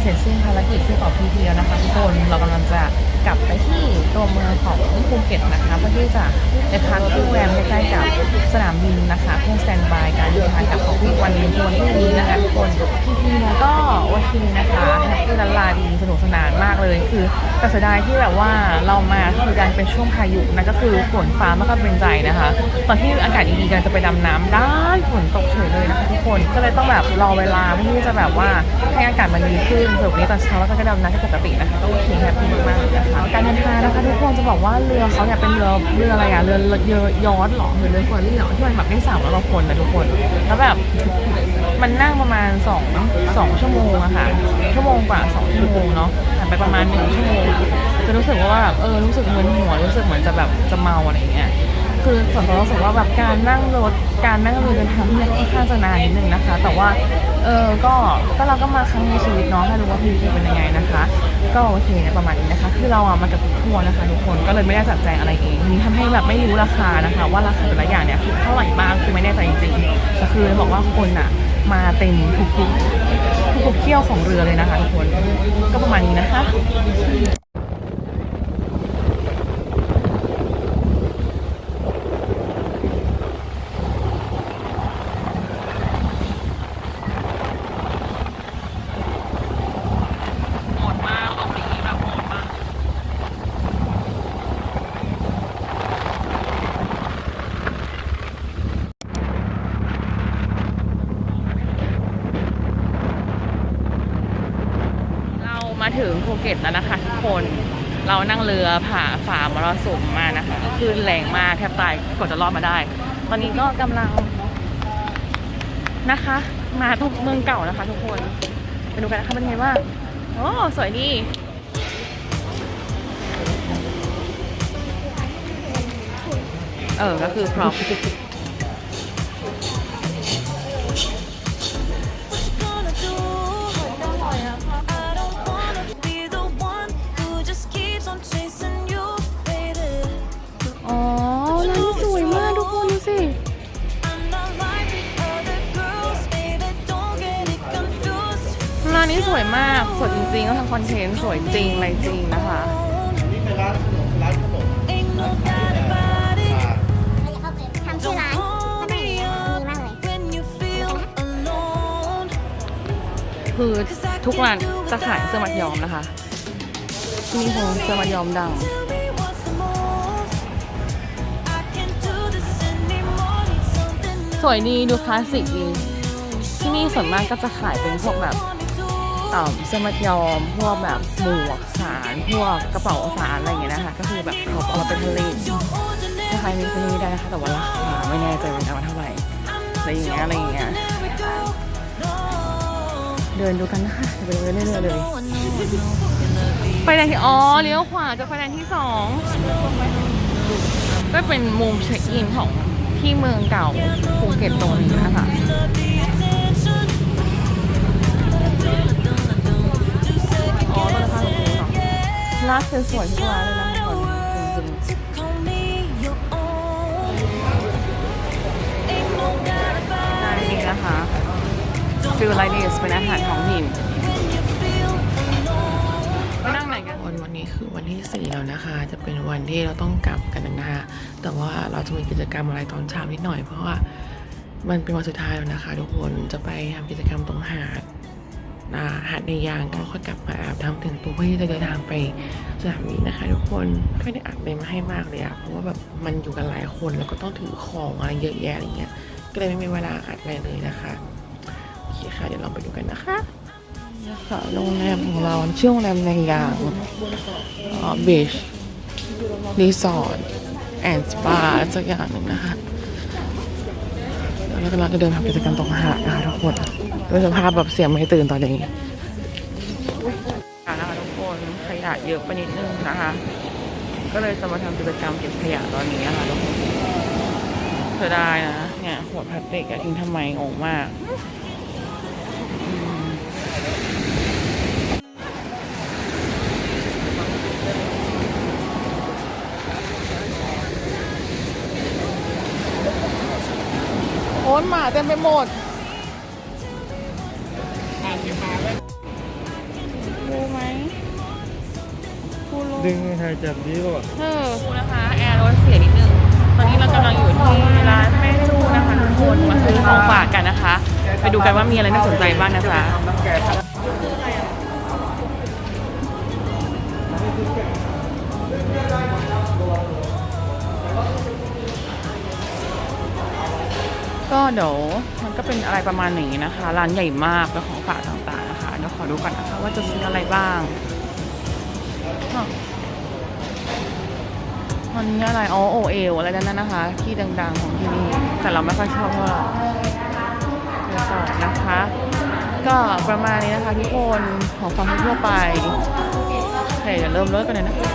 เสร็จสิ้นภารกิจที่เกาะพีพีแล้วนะคะทุกคนเรากำลังจะกลับไปที่ตัวเมืองของภูเก็ตนะคะเพื่อที่จะไปพักที่โรงแรมใกล้ๆกับสนามบินนะคะเพื่อสแตนบายการเดินทางกลับของพี่วันนี้วันที่นี้นะคะทุกคนพีพีเนี่ยก็โอเคนะคะแฮปปี้ลันลาดีสนุกสนานมากเลยคือแต่เสียดายที่แบบว่าเรามาคือการเป็นช่วงพายุนะก็คือฝนฟ้าม่ค่อยเป็นใจนะคะ ตอนที่อากาศดีๆกันจะไปดำน้ำได้ฝนตกเฉยเลยนะคะทุกคนก็เลยต้องแบบรอเวลาเพื่อที่จะแบบว่าให้อากาศมันดีขึ้นส่วนวันนี้ตอนเช้าเราก็จะดำน้ำที่ปกตินะคะก็โอเคแฮปปี้มากๆเลยนะคะการเดินทางนะคะทุกคนจะบอกว่าเรือเขาเนี่ยเป็นเรือเรืออะไรอะเรือเรือยอชต์เหรอหรือเรือเฟอร์รี่เหรอที่มันแบบได้สามร้อยกว่าคนนะทุกคนแล้วแบบมันนั่งประมาณสองสองชั่วโมงอะค่ะชั่วโมงกว่าสองชั่วโมงเนาะผ่านไปประมาณหนึ่งชั่วโมงจะรู้สึกว่าแบบเออรู้สึกมึนหัวรู้สึกเหมือนจะแบบจะเมาอะไรเงี้ยคือส่วนตัวเรารู้สึกว่าแบบการนั่งรถ การนั่งเรือเดินทางที่นี่ค่อนข้างจะนานนิดนึงนะคะ แต่ว่าเออก็ก็เราก็มาครั้งในชีวิตเนาะให้รู้ว่าพีพีเป็นยังไงนะคะ ก็โอเคนะประมาณนี้นะคะ คือเราอะมากับทัวร์นะคะทุกคนก็เลยไม่ได้จัดแจงอะไรเองนี้ทำให้แบบไม่รู้ราคานะคะ ว่าราคาแต่ละอย่างเนี่ยคือเท่าไหร่บ้างคือไม่แน่ใจจริงๆแต่คือบอกว่าคนอะมาเต็มทุกๆทุกเที่ยวของเรือเลยนะคะทุกคนก็ประมาณนี้นะคะ โหดมากของนี้แบบโหดมาก เรามา ถึงภูเก็ตแล้วนะคะทุกคน เรานั่งเรือผ่าฝ่ามรสุมมานะคะคลื่นแรงมากแทบตายกว่าจะรอดมาได้ ตอนนี้ก็กำลังนะคะ มาทุกเมืองเก่านะคะ ทุกคนไปดูกันนะคะเป็นไงบ้างโอ้สวยดีเออ ก็คือพร็อพานนี้สวยมาก สวยจริงๆก็ทำคอนเทนต์สวยจริงอะไรจริงนะคะ Ain't no doubt about it. ทำชื่อร้านก็ได้ดีมากเลย When you feel alone, คือทุกร้านจะขายเสื้อมัดย้อมนะคะที่นี่คงเสื้อมัดย้อมดังสวยดีดูคลาสสิกดีที่นี่ส่วนมากก็จะขายเป็นพวกแบบ เอ่อสมัดย้อม พวกแบบหมวกสาร พวกกระเป๋าสารอะไรอย่างเงี้ยนะคะ ก็คือแบบเขาเอามาเป็นผลิตถ้าใครมีก็มีได้นะคะแต่ว่าราคาไม่แน่ใจเหมือนกันว่าเท่าไหร่อะไรอย่างเงี้ยอะไรอย่างเงี้ยเดินดูกันนะคะเดินไปเรื่อยๆเลยไฟแดงที่อ๋อเลี้ยวขวาจะไฟแดงที่สองก็เป็นมุมเช็คอินของที่เมืองเก่าภูเก็ตตรงนี้นะคะ ร้านสวยๆทุกร้านเลยนะทุกคนจริงๆร้านนี้นะคะฟิลไลท์สเป็นอาหารท้องถิ่น when you feel ไปนั่งไหนกันวันวันนี้คือวันที่สี่แล้วนะคะ จะเป็นวันที่เราต้องกลับกันนะคะแต่ว่าเราจะมีกิจกรรมอะไรตอนเช้านิดหน่อย เพราะว่ามันเป็นวันสุดท้ายแล้วนะคะ ทุกคนจะไปทำกิจกรรมตรงหาด หาดในยางก็ค่อยกลับมาอาบทำถึงตัวเพื่อที่จะเดินทางไปสนามบินนะคะ ทุกคนไม่ได้อัดเลยมาให้มากเลยอะเพราะว่าแบบมันอยู่กันหลายคนแล้วก็ต้องถือของอะไรเยอะแยะอะไรเงี้ยก็เลยไม่มีเวลาอัดอะไรเลยนะคะโอเคค่ะเดี๋ยวเราไปดูกันนะคะนี่ค่ะโรงแรมของเราชื่อโรงแรมในยางบีชรีสอร์ทแอนด์สปาสักอย่างหนึ่งนะคะแล้วก็เราจะเดินทำกิจกรรมตรงหาดนะคะทุกคน ดยสภาพแบบเสียงไม่ตื่นตอนนี้นะคะทุกคนขยะเยอะไปนิดนึงนะคะ ก็เลยจะมาทำกิจกรรมเก็บขยะตอนนี้นะคะทุกคนเสียดายนะเนี่ยขวดพลาสติกอะทิ้งทำไมงงมากโอ้ยหมาเต็มไปหมด ดึงหายจับดีป่ะเออนะคะ แอร์รถเสียนิดนึง ตอนนี้เรากำลังอยู่ที่ร้านแม่จูนะคะทุกคนมาซื้อของฝากกันนะคะ ไปดูกันว่ามีอะไรน่าสนใจบ้างนะจ๊ะก็เดี๋ยวมันก็เป็นอะไรประมาณนี้นะคะ ร้านใหญ่มากแล้วของฝากต่างๆนะคะเดี๋ยวขอดูก่อนนะคะว่าจะซื้ออะไรบ้าง อันนี้อะไรอ๋อโอเอลอะไรนั่นนะคะ ที่ดังๆของที่นี่แต่เราไม่ค่อยชอบเท่าไหร่เดี๋ยวก่อนะคะ ก็ประมาณนี้นะคะทุกคนของฟังทั่วไปโอเคเดี๋ยวเริ่มเลิกกันเลยนะคะ